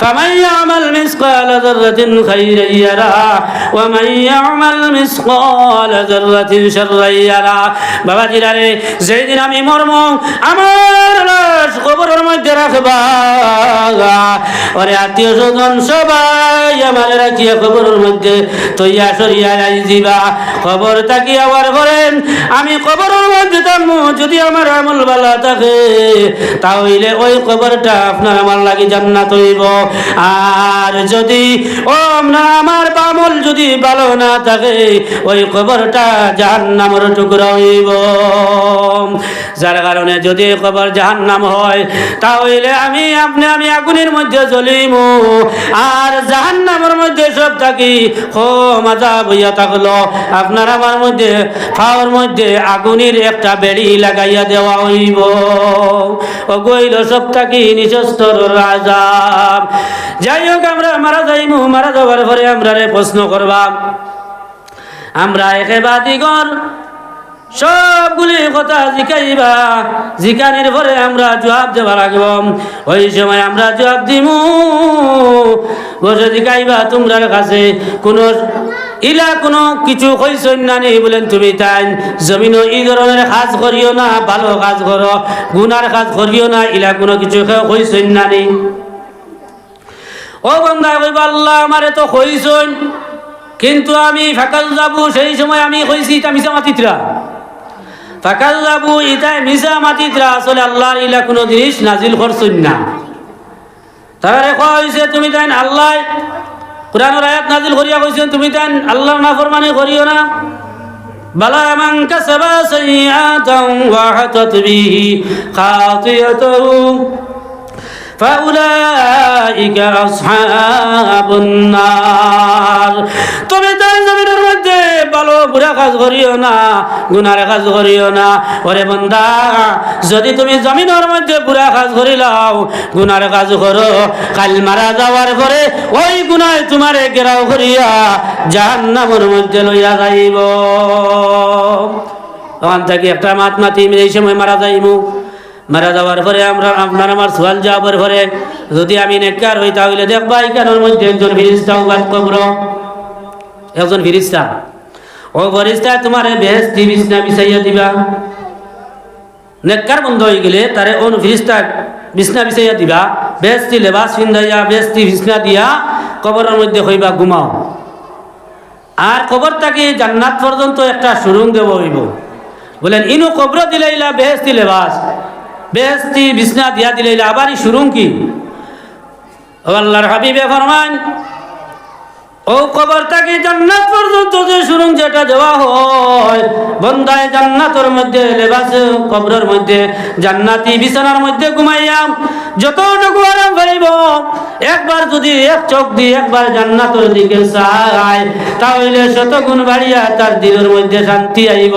فمن يعمل مثقال ذرة خيرا يره ومن يعمل مثقال ذرة شرا يره বাবা জিরারে যেই দিন আমি মরম আমার লাশ কবরের মধ্যে রাখবা ওরে আত্মীয় স্বজন সবাই আমার রাখিয়া কবরের মধ্যে তৈয়া সরিয়া যাই দিবা খবর তাকি আবার করেন আমি কবরের মধ্যে থাকবো যদি আমার আমল বালা থাকে তাহলে ওই কবরটা আপনার আমার লাগি জান্নাত হইব আর যদি ও না, আমার আমল যদি ভালো না থাকে, ওই কবরটা জাহান্নামের টুকরা হইব। যার কারণে যদি কবর জাহান্নাম হয়, তাহলে আমি আপনি, আমি আগুনের মধ্যে জ্বলিম। আর জাহান্নামের মধ্যে সব থাকি হো মাজা বইয়া থাকল। আপনার আমার মধ্যে ফাওয়ার মধ্যে আগুনের একটা বেড়ি লাগাইয়া দেওয়া হইব। ও গইল সব থাকি নিচস্তর রাজা যাই হোক আমরা মারা যাইমু, মারা যাওয়ার পরে আমরা রে প্রশ্ন করবা। আমরা একেবাদিগর সবগুলি কথা জিকাইবা। জিকানির পরে আমরা জবাব দেওয়া লাগব। ওই সময় আমরা জবাব দিমু। বসে জিকাইবা, তোমরার কাছে কোনো ইলা, কোনো কিছু কইসন না নেই বলেন তুমি তাই জমিন এই ধরনের কাজ করিও না, ভালো কাজ করো। গুনার কাজ করিও না, ইলা কোনো কিছু কইসন না নেই। ও বন্ধা কইব আল্লাহ আমারে তো হইছন কিন্তু আমি ফাঁকাল যাব, সেই সময় আমি হইছি ইটা মিশা মাতিতরা। ফাঁকাল যাব, ইটা মিশা মাতিতরা, আসলে আল্লাহর ইলা কোনো জিনিস নাজিল করছুন না। তাহলে কইছে হয়েছে তুমি দেন আল্লাহ, কোরআনের আয়াত নাজিল করিয়া কইছেন, তুমি দেন আল্লাহ না ফরমানি করিও না। বালা মান কাসাবা সাইয়াতান ওয়া বিহি খাতিয়াতাহু। ফাউলাইকা আসহাবুন নার তবে মধ্যে ভালো, বুড়া কাজ করিও না, গুনার কাজ করিও না। ওরে বন্দা, যদি তুমি জমিনের মধ্যে বুড়া কাজ করিলাও গুনার কাজ করো। কাল মারা যাওয়ার পরে ওই গুনায় তোমারে গেরাও করিয়া জাহান্নামের মধ্যে লইয়া যাইব। তখন থেকে একটা মাত মাতি এই সময় মারা যাইমু। মারা যাওয়ার পরে আমরা আপনার আমার সোয়াল যাওয়ার পরে যদি আমি নেককার হই, তাহলে দেখবা এখানের মধ্যে একজন ফিরিস্তা উবাদ কবর। একজন ফিরিস্তা। ও ফরিস্তা, তোমার বেহেস্তি বিছনা বিছাইয়া দিবা। নেককার বন্ধ হয়ে গেলে তারে অন ফিরিস্তা বিছনা বিছাইয়া দিবা। বেহেস্তি লেবাস পিন্ধাইয়া বেহেস্তি বিছনা দিয়া কবরের মধ্যে হইবা, ঘুমাও। আর কবর তাকে জান্নাত পর্যন্ত একটা সুরুং দেব হইব। বলেন, ইনু কবর দিলাইলা বেহেস্তি লেবাস। বেহেস্তি বিছনা দিয়া আবারই শুরু কি? আল্লাহর হাবিবে ফরমান ও কবর তাকে জান্নাত পর্যন্ত যে সুরুং যেটা দেওয়া হয়, বন্দায় জান্নাতের মধ্যে, লেবাসে, কবরের মধ্যে, জান্নাতি বিছানার মধ্যে ঘুমাইয়াম যতটুকু আরাম পাইব, একবার যদি এক চোখ দিয়ে একবার জান্নাতের দিকে চায় তাহলে শতগুণ বাড়িয়া তার দিনের মধ্যে শান্তি আইব,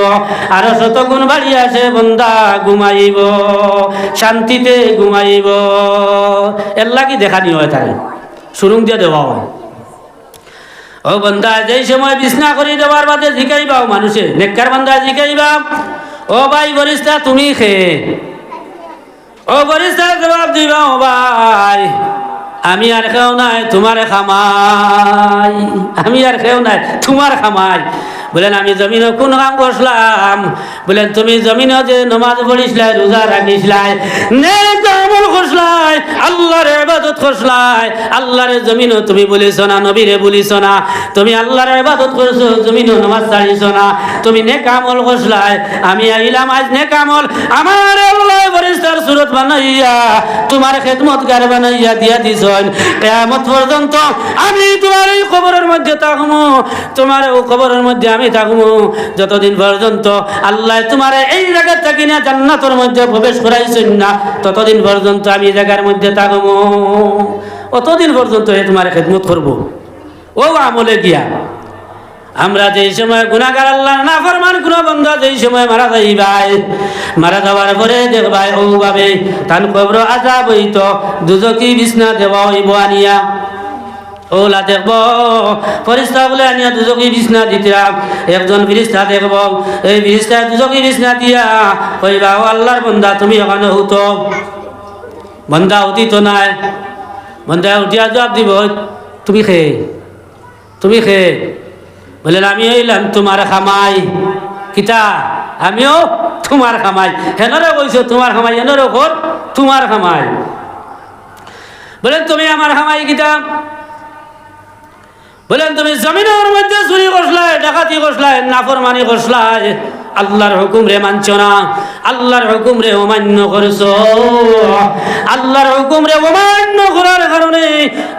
আর শতগুণ বাড়িয়া সে বন্দা ঘুমাইব, শান্তিতে ঘুমাইব। এর লাগি দেখানি হয় তাই সুরুং দিয়ে দেওয়া হয়। ও বন্ধা, যেই সময় বিছনা করে দেওয়ার বাদে জিকাইবাও মানুষের মানুষে, নেককার বন্ধা জিকাইবা ও ভাই বরিস্তা তুমি খে ও বরিস্তা জবাব দিবা, ও ভাই, আমি আর খেও নাই, তোমার খামাই। আমি আর খেও নাই, তোমার খামাই। বলেন, আমি জমিনে কোন কাম করছিলাম? বলেন, তুমি জমিনে যে নমাজ পড়িসলাই রোজা রাখিসলাই আমল করছলাই, আল্লাহর ইবাদত করছলাই, আল্লাহর তুমি বলিছ না, নবীরে বলিছ না, তুমি আল্লাহর ইবাদত করছ, জমিনে নমাজ না, তুমি নেক আমল করছলাই, আমি আইলাম আজ নেক আমল, আমার আল্লাহ ফেরেশতার সুরত বানাইয়া, তোমার খেদমতগার বানাইয়া দিয়া দিছন। কিয়ামত পর্যন্ত আমি তোমার এই কবরের মধ্যে থাকব, তোমার ও কবরের মধ্যে আমি থাকব যতদিন পর্যন্ত আল্লাহ তোমার এই জায়গা থাকি না জান্নাতের মধ্যে প্রবেশ করাইছেন না, ততদিন পর্যন্ত আমি এই জায়গার মধ্যে থাকব। অতদিন পর্যন্ত এ তোমার খেদমত করব। ও আমলে গিয়া, আমরা যেই সময় গুণাগার আল্লাহ না ফরমান কোনো বন্ধ যেই সময় মারা যাই ভাই মারা যাওয়ার পরে দেখবাই ও ভাবে তান কবর আজাব হইত দুজকি বিছনা দেওয়া হইব আনিয়া। ওলা দেখব। ফরিস্তা বলে আনিয়া দুজকি বিছনা দিতাম। একজন ফিরিস্তা দেখব। এই ফিরিস্তা দুজকি বিছনা দিয়া কইবা ও আল্লাহর বন্দা, তুমি ওখানে হতো বন্দা অতীত নাই। বন্ধা উঠিয়া জবাব দিব, তুমি খেয়ে তুমি খেয়ে বললেন আমি হইলাম তোমার খামাই। কিতা? আমিও তোমার খামাই। হেনরে কইছো, তোমার খামাই, হেনরে কর, তোমার খামাই। বলেন তুমি আমার খামাই কিতা? বলেন, তুমি জমিনের মধ্যে চুরি করছলাই ডাকাতি করছলাই নাফরমানি করছলাই আল্লাহর হুকুম রে মানছ না। আল্লাহর হুকুম রে অমান্য করছ। আল্লাহর হুকুম রে অমান্য করার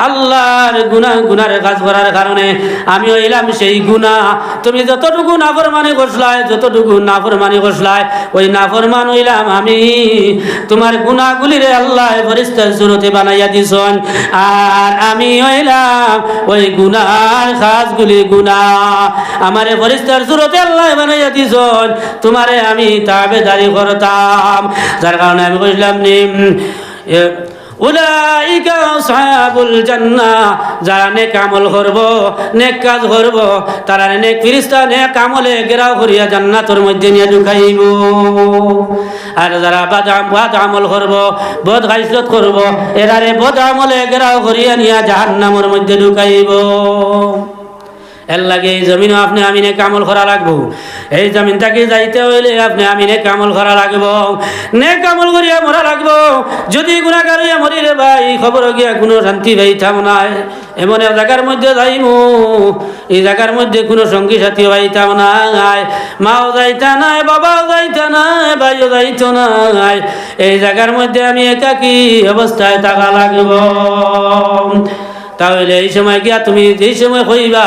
আল্লাহর গুনা গুনার কাজ করার কারণে আমি হইলাম সেই গুনা তুমি যতটুকু নাফরমানি করছলাই যতটুকু নাফরমানি করছলাই ওই নাফরমান হইলাম আমি। তোমার গুনাগুলি রে আল্লাহ ফরিস্তার সুরতে বানাইয়া দিছন। আর আমি হইলাম ওই গুনার কাজগুলি গুনা আমারে ফরিস্তার সুরতে আল্লাহ বানাইয়া দিছন। তোমারে আমি তাবেদারি করতাম। যার কারণে আমি কইলাম নিম উলাইকা আসহাবুল জান্নাহ। যারা নেক আমল করব, নেক কাজ করব, তারা নেক ফিরিস্তা, নেক আমলে গেরাও করিয়া জান্নাতের মধ্যে নিয়ে ঢুকাইব আর যারা বাদাম বাদ আমল করব, বদ গাইসলত করব, এরারে বদ আমলে গেরাও করিয়া নিয়া জাহান্নামের মধ্যে ঢুকাইব এর লাগে এই জমিনও আপনি আমিনে কামল করা লাগবো। এই জমিনটাকে যাইতে হইলে আপনি আমিনে কামল করা লাগবো। নে কামল করিয়া মরা লাগবো। যদি গুণাগার হইয়া মরি রে ভাই, খবর গিয়া কোনো শান্তি পাইতাম নাই এমন এক জায়গার মধ্যে যাইমু। এই জায়গার মধ্যে কোনো সঙ্গী সাথী পাইতাম নাই মাও যাইতা নাই, বাবাও যাইতা নাই, ভাইও যাইত নাই। এই জায়গার মধ্যে আমি একাকি অবস্থায় থাকা লাগবো। তাহলে এই সময় গিয়া তুমি যেই সময় কইবা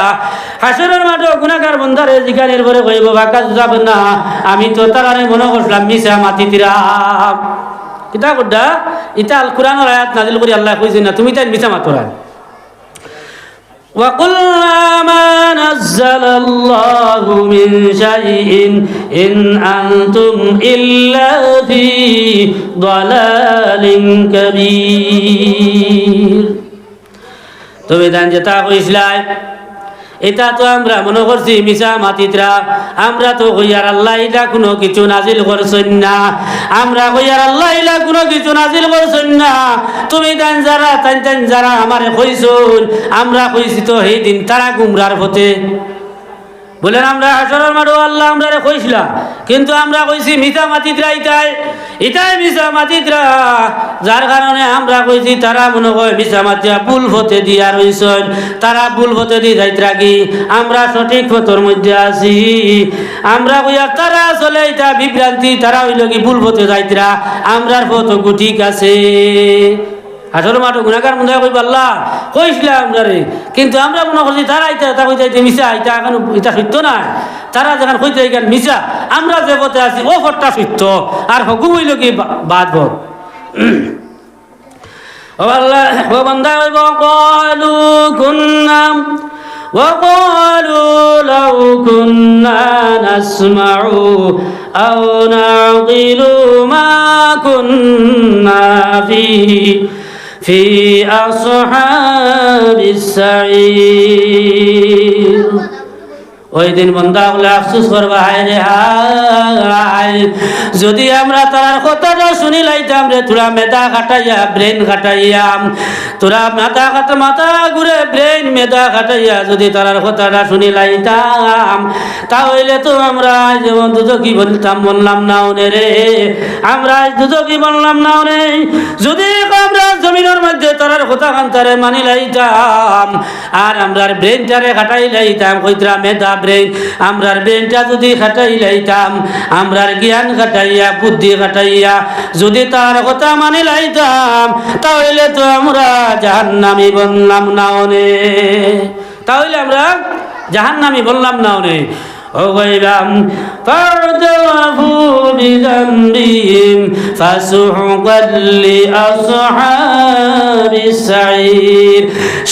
হাসরের মাঠে গুণাগার বন্ধারে জিগানের পরে কইব বাকা যাব না আমি তো তারারে মনে করছিলাম মিশা মাতি তিরাম কিতা করডা ইটা আল কোরআনের আয়াত নাজিল করি আল্লাহ কইছে না তুমি তাই মিশা মাতরা وقل ما نزل الله من شيء إن أنتم إلا في ضلال كبير তুমি দান যেটা কইসলাই এটা তো আমরা মনে করছি মিশা মাতিতরা। আমরা তো কইয়ার আল্লাহ এটা কোনো কিছু নাজিল করছেন না। আমরা কইয়ার আল্লাহ এটা কোনো কিছু নাজিল করছেন না। তুমি দান যারা, তান তান যারা আমারে কইছুন, আমরা কইছি তো সেই দিন তারা গুমরার হতে বলেন, আমরা হাসরের মাঠে আল্লাহ আমরা রে কইছিলাম। কিন্তু আমরা কইছি মিথা মাতিত্রা ইটাই ইটাই মিশা মাতিত্রা যার কারণে আমরা কইছি, তারা মনে হয় মিশা মাতিয়া ভুল হতে দিয়া রইছেন। তারা ভুল হতে দি যাইত্রা কি আমরা সঠিক পথর মধ্যে আছি। আমরা কইয়া, তারা চলে এটা বিভ্রান্তি। তারা হইল কি ভুল হতে যাইত্রা আমরার পথ ঠিক আছে? আসলে মাঠে গুণাগার মনে কই পাল্লা কইছিলাম আমরা রে কিন্তু আমরা মনে করছি তারা ইটা তা কইতে ইতে মিশা ইটা এখন ইটা সত্য না তারা যখন কইতে এখান মিশা আমরা যে পথে আছি ও পথটা সত্য আর হুকুম হইল কি বাদ পথ ও আল্লাহ ও বান্দা হইব কলু কুন্নাম وقالوا لو كنا نسمع أو نعقل ما كنا في في أصحاب السعير. ওই দিন বন্ধা বলে আফসোস করবা, হায় রে যদি আমরা তার কথাটা শুনি লাইতাম রে, তোরা মেধা কাটাইয়া ব্রেন কাটাইয়াম তোরা মাথা কাটা মাথা ঘুরে ব্রেন মেধা কাটাইয়া যদি তার কথাটা শুনি লাইতাম, তাহলে তো আমরা যেমন দুধ কি বলতাম, বললাম না ওনে রে। আমরা দুধ কি বললাম না ওনে যদি আমরা জমিনের মধ্যে তার কথা কান্তারে মানি লাইতাম, আর আমরা ব্রেনটারে খাটাই লাইতাম, কইতরা মেধা ব্রেন আমরার ব্রেনটা যদি খাটাই লাইতাম আমরার জ্ঞান খাটাইয়া, বুদ্ধি খাটাইয়া যদি তার কথা মানে লাইতাম, তাহলে তো আমরা জাহান্নামি বললাম না অনে তাহলে আমরা জাহান্নামি বললাম না অনে وغيبهم فاعترفوا بذنبهم فسحقا لأصحاب السعير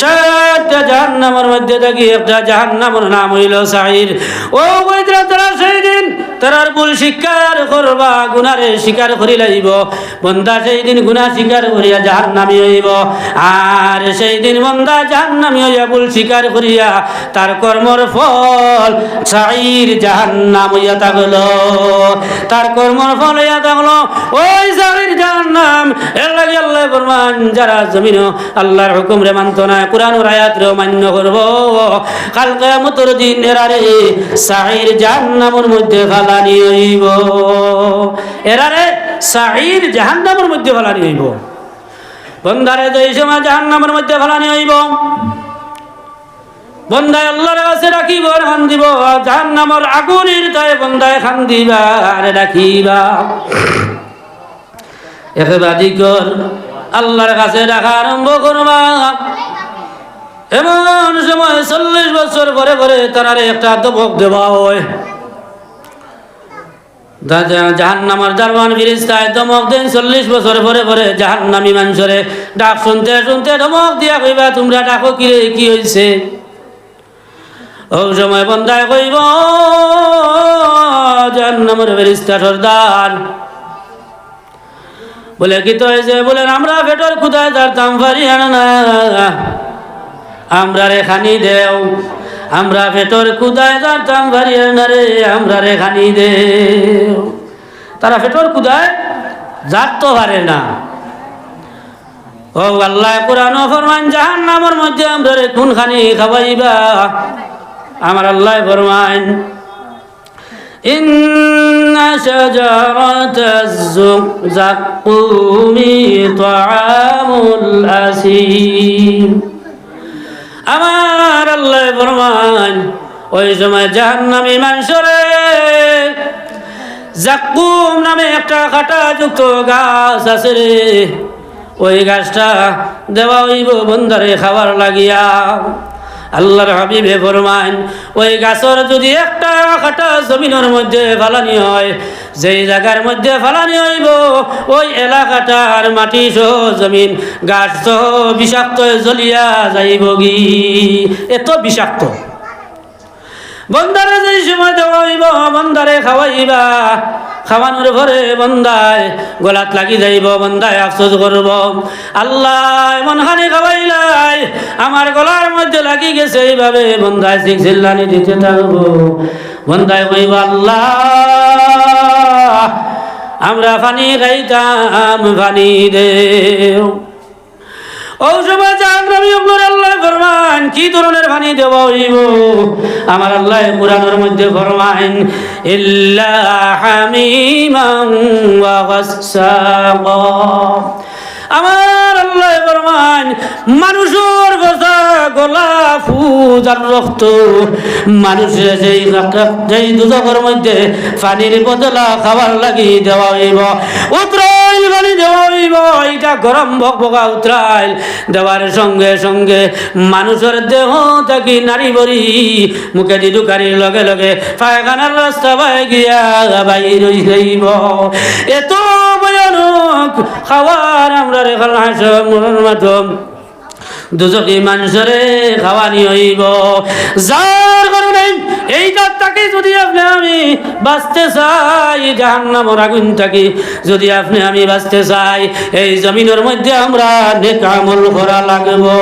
সাতটা জাহান্নামের মধ্যে থেকে একটা জাহান্নামের নাম হইল সাইর ও বৈদ্রা তারা সেই দিন তারার ভুল স্বীকার করবা গুনারে স্বীকার করি লাইব। বন্দা সেই দিন গুনা স্বীকার করিয়া যাহার নামি হইব, আর সেই দিন বন্দা যাহার নামি হইয়া ভুল স্বীকার করিয়া তার কর্মর ফল সাইর যাহার নাম হইয়া থাকল। তার কর্মর ফল হইয়া থাকল, ওই সাইর যাহার নাম এর আল্লাহ ফরমান, যারা জমিন আল্লাহর হুকুম রে মানত না কোরআন আয়াত রে মান্য করব। কাল কিয়ামতের দিন এরারে সাইর জাহান্নামের মধ্যে ফালানি হইব এরারে সাইর জাহান্নামের মধ্যে ফালানি হইব বন্দারে যেই সময় জাহান্নামের মধ্যে ফালানি হইব আল্লাহর কাছে রাখিব খান দিব। আগুনের তাই খান দিবা আর রাখিবা একেবাদি কর আল্লাহর কাছে রাখা আরম্ভ করবা। এমন সময় চল্লিশ বছর পরে পরে তারারে একটা দবক দেওয়া হয়। জাহান্নামার জারমান ফিরিস্তায় দমক দেন চল্লিশ বছর পরে পরে জাহান্নামি মানুষরে ডাক শুনতে শুনতে দমক দিয়া কইবা, তোমরা ডাকো কি রে, কি হয়েছে ও সময় বন্ধায় কইব, জাহান্নামের ফিরিস্তা সর্দার। বলে, কি তো হয়েছে বলে, আমরা পেটর কোথায় দাঁড়তাম পারি না আমরা রে খানি দেও। আমরা পেটর কুদায় দাঁড়তাম পারি না রে আমরা রে খানি দেও তারা পেটর কুদায় জাগতো পারে না ও আল্লাহ কোরআন ফরমান জাহান নামের মধ্যে আমরা রে কোন খানি খাবাইবা আমার আল্লাহ ফরমান إن شجرة الزقوم طعام الأثيم আমার আল্লাহ ফরমান, ওই সময় জাহান্নামী মানুষরে জাকুম নামে একটা কাটা যুক্ত গাছ আছে রে। ওই গাছটা দেওয়া হইব বন্ধারে খাবার লাগিয়া। আল্লাহর হাবিবে ফরমান, ওই গাছের যদি একটা কাটা জমিনের মধ্যে ফালানি হয় যেই জায়গার মধ্যে ফালানি হইব, ওই এলাকাটার মাটি সহ জমিন, গাছ সহ বিষাক্ত জ্বলিয়া যাইব গি। এত বিষাক্ত। বন্দারে যেই সময় দেওয়া হইব, বন্দারে খাওয়াইবা। খাওয়ানোর ঘরে বন্দায় গলাত লাগি যাইব, বন্দায় আফসোস করব। আল্লাহ এমন হানি খাওয়াইলাই, আমার গলার মধ্যে লাগি গেছে, এইভাবে বন্দায় শিখ চিল্লানি দিতে থাকব। বন্দায় কইব, আল্লাহ আমরা ফানি খাইতাম ফানি রে। কি ধরনের পানি দেব আমার আল্লাহ পুরানোর মধ্যে ওয়া আমার আল্লাহ ফরমান, মানুষের কথা গলা, ফুজ আর রক্ত। মানুষের যেই যেই দুজকের মধ্যে পানির বদলা খাবার লাগি দেওয়া হইব, উত্রাইল পানি দেওয়া হইব এটা গরম বকবকা উত্রাইল। দেওয়ার সঙ্গে সঙ্গে মানুষের দেহ থাকি নারী বরি মুখে দি ঢুকারির লগে লগে পায়খানার রাস্তা পায় গিয়া বাইর হইব। এত ভয়ানক খাওয়ার আমরা রে খালাস মরণ মাধ্যম। দুজকি মানুষরে খাওয়ানি হইব। যার কারণে এইটা তাকে যদি আপনি আমি বাঁচতে চাই, জাহান্নামর আগুন থাকি যদি আপনি আমি বাঁচতে চাই, এই জমিনের মধ্যে আমরা নেকামল করা লাগবো।